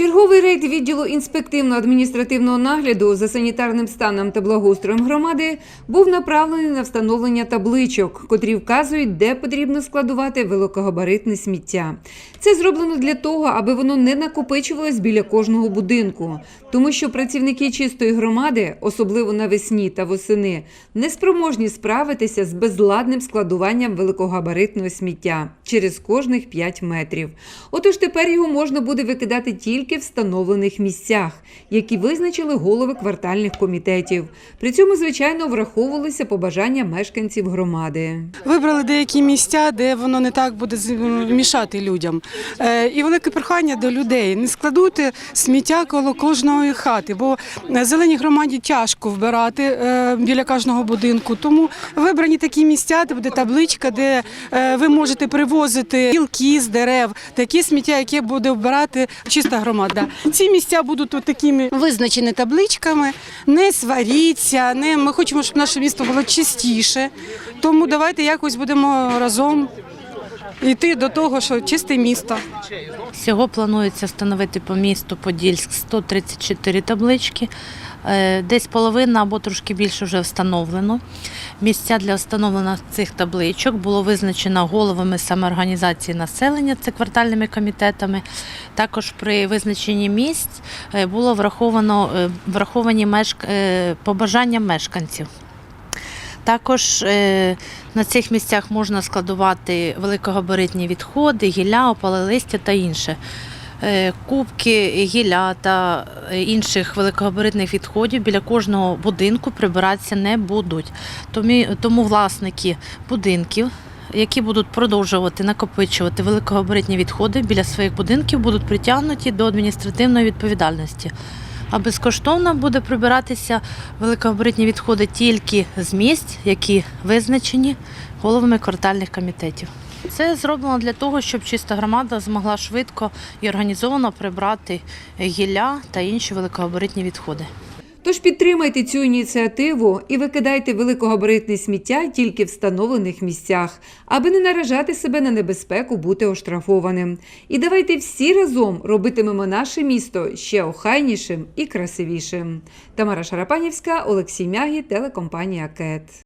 Черговий рейд відділу інспективно-адміністративного нагляду за санітарним станом та благоустроєм громади був направлений на встановлення табличок, котрі вказують, де потрібно складувати великогабаритне сміття. Це зроблено для того, аби воно не накопичувалось біля кожного будинку, тому що працівники чистої громади, особливо навесні та восени, не спроможні справитися з безладним складуванням великогабаритного сміття через кожних 5 метрів. Отож тепер його можна буде викидати тільки в встановлених місцях, які визначили голови квартальних комітетів. При цьому, звичайно, враховувалися побажання мешканців громади. Вибрали деякі місця, де воно не так буде мішати людям. Е, І велике прохання до людей: не складуйте сміття коло кожної хати, бо зеленій громаді тяжко вбирати е, біля кожного будинку. Тому вибрані такі місця, де буде табличка, де е, ви можете привозити гілки з дерев, такі сміття, яке буде вбирати чиста громада. Ці місця будуть от такими визначені табличками. Не сваріться, не ми хочемо, щоб наше місто було чистіше. Тому давайте якось будемо разом йти до того, що чисте місто. Всього планується встановити по місту Подільськ 134 таблички. Е, Десь половина або трошки більше вже встановлено. Місця для встановлення цих табличок було визначено головами самоорганізації населення, це квартальними комітетами. Також при визначенні місць е, було враховано е, враховані мешк... побажання мешканців. Також е, на цих місцях можна складувати великогабаритні відходи, гілля, опале листя та інше. Е, Кубки, гілля та е, інших великогабаритних відходів біля кожного будинку прибиратися не будуть. Тому, тому власники будинків, які будуть продовжувати накопичувати великогабаритні відходи біля своїх будинків, будуть притягнуті до адміністративної відповідальності. А безкоштовно буде прибиратися великогабаритні відходи тільки з місць, які визначені головами квартальних комітетів. Це зроблено для того, щоб чиста громада змогла швидко і організовано прибрати гілля та інші великогабаритні відходи. Тож підтримайте цю ініціативу і викидайте великогабаритне сміття тільки в встановлених місцях, аби не наражати себе на небезпеку бути оштрафованим. І давайте всі разом робитимемо наше місто ще охайнішим і красивішим. Тамара Шарапанівська, Олексій Мягі, телекомпанія КЕТ.